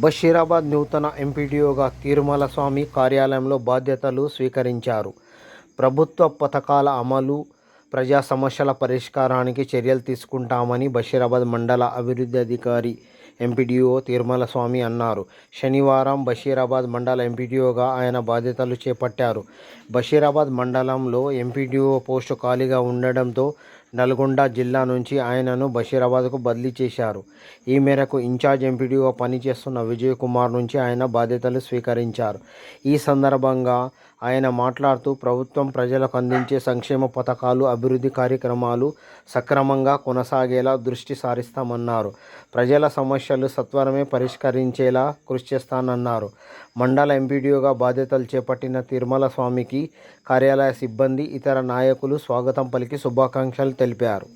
బషీరాబాద్ నూతన ఎంపీడీఓగా తిరుమల స్వామి కార్యాలయంలో బాధ్యతలు స్వీకరించారు. ప్రభుత్వ పథకాల అమలు ప్రజా సమస్యల పరిష్కారానికి చర్యలు తీసుకుంటామని బషీరాబాద్ మండల అభివృద్ధి అధికారి ఎంపీడీఓ తిరుమల స్వామి అన్నారు. శనివారం బషీరాబాద్ మండల ఎంపీడీఓగా ఆయన బాధ్యతలు చేపట్టారు. బషీరాబాద్ మండలంలో ఎంపీడీఓ పోస్టు ఖాళీగా ఉండడంతో నల్గొండ జిల్లా నుంచి ఆయనను బషీరాబాద్కు బదిలీ చేశారు. ఈ మేరకు ఇన్ఛార్జ్ ఎంపీడీఓ పనిచేస్తున్న విజయ్ కుమార్ నుంచి ఆయన బాధ్యతలు స్వీకరించారు. ఈ సందర్భంగా ఆయన మాట్లాడుతూ ప్రభుత్వం ప్రజలకు అందించే సంక్షేమ పథకాలు అభివృద్ధి కార్యక్రమాలు సక్రమంగా కొనసాగేలా దృష్టి సారిస్తామన్నారు. ప్రజల సమస్యలు సత్వరమే పరిష్కరించేలా కృషి చేస్తానన్నారు. మండల ఎంపీడీఓగా బాధ్యతలు చేపట్టిన తిరుమల స్వామికి కార్యాలయ సిబ్బంది ఇతర నాయకులు స్వాగతం పలికి శుభాకాంక్షలు తెలిపారు